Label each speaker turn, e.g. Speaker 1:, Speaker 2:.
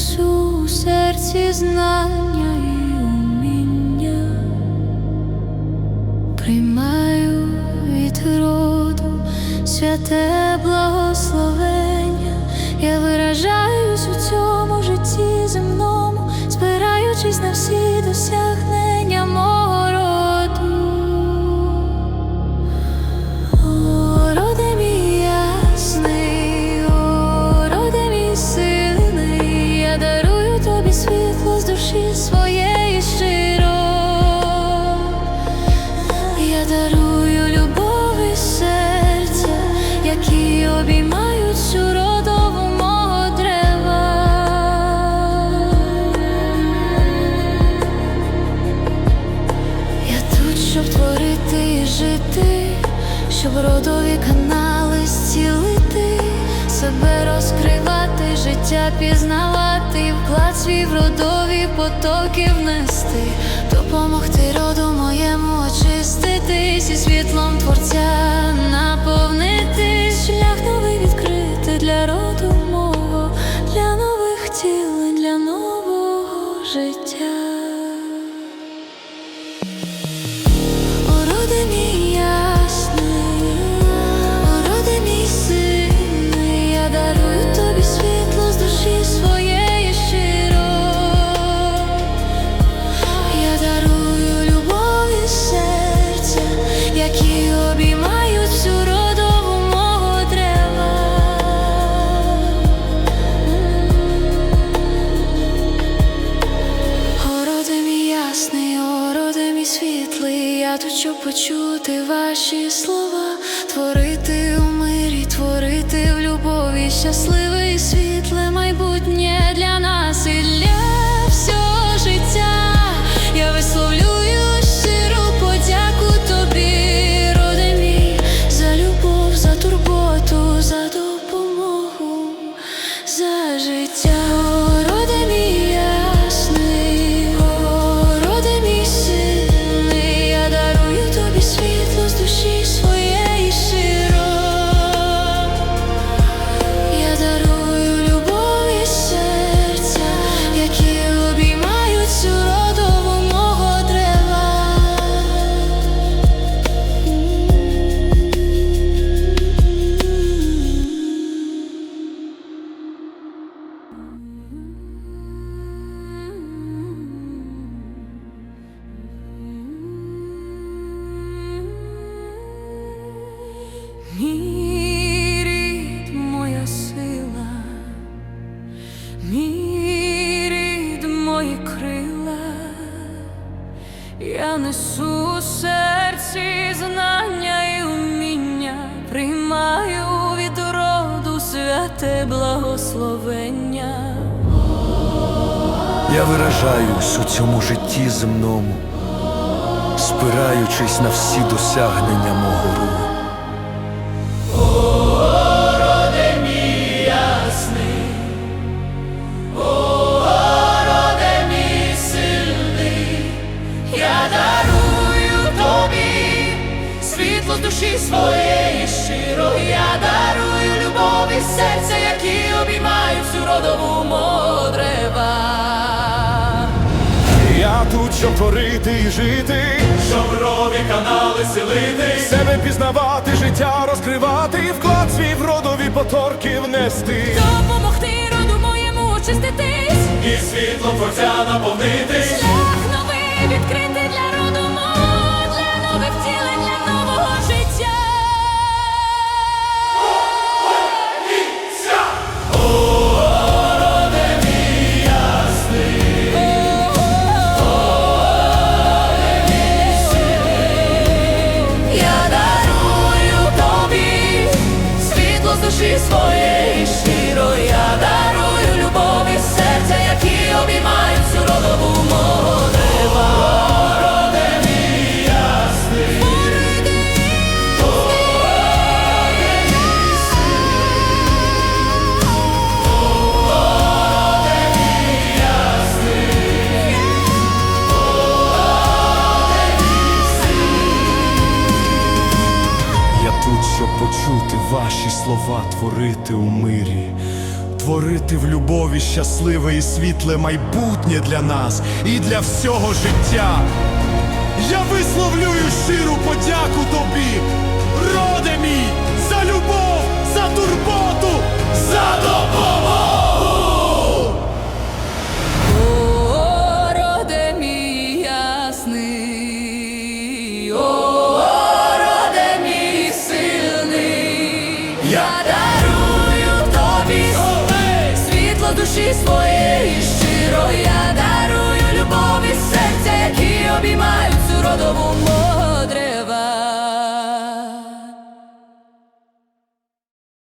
Speaker 1: несу у серці знання і уміння, приймаю від роду святе благословення. Я щоб канали зцілити, себе розкривати, життя пізнавати, вклад свій в родові потоки внести, допомогти роду моєму очиститись і світлом творця наповнитись, шлях новий відкрити для роду мого, для нових тілень, для нового життя. Почути ваші слова, творити у мирі, творити в любові, щасливе несу у серці знання і уміння, приймаю від роду святе благословення.
Speaker 2: Я виражаюсь у цьому житті земному, спираючись на всі досягнення мого роду.
Speaker 3: Світло з душі своєї щиро. Я дарую любов і серця, які обіймають всю родову модрева.
Speaker 4: Я тут, щоб творити і жити,
Speaker 3: Щоб рові канали селити,
Speaker 4: себе пізнавати, життя розкривати, і вклад свій в родові поторки внести.
Speaker 1: Допомогти роду моєму очиститись,
Speaker 3: і світлом творця наповнитись.
Speaker 1: шлях новий відкритий
Speaker 3: світло з
Speaker 4: слова, творити у мирі, творити в любові щасливе і світле майбутнє для нас і для всього життя. Я висловлюю щиру подяку тобі, роде мій,
Speaker 1: душі своєї щиро, я дарую любові серця, які обіймають цю родову мову.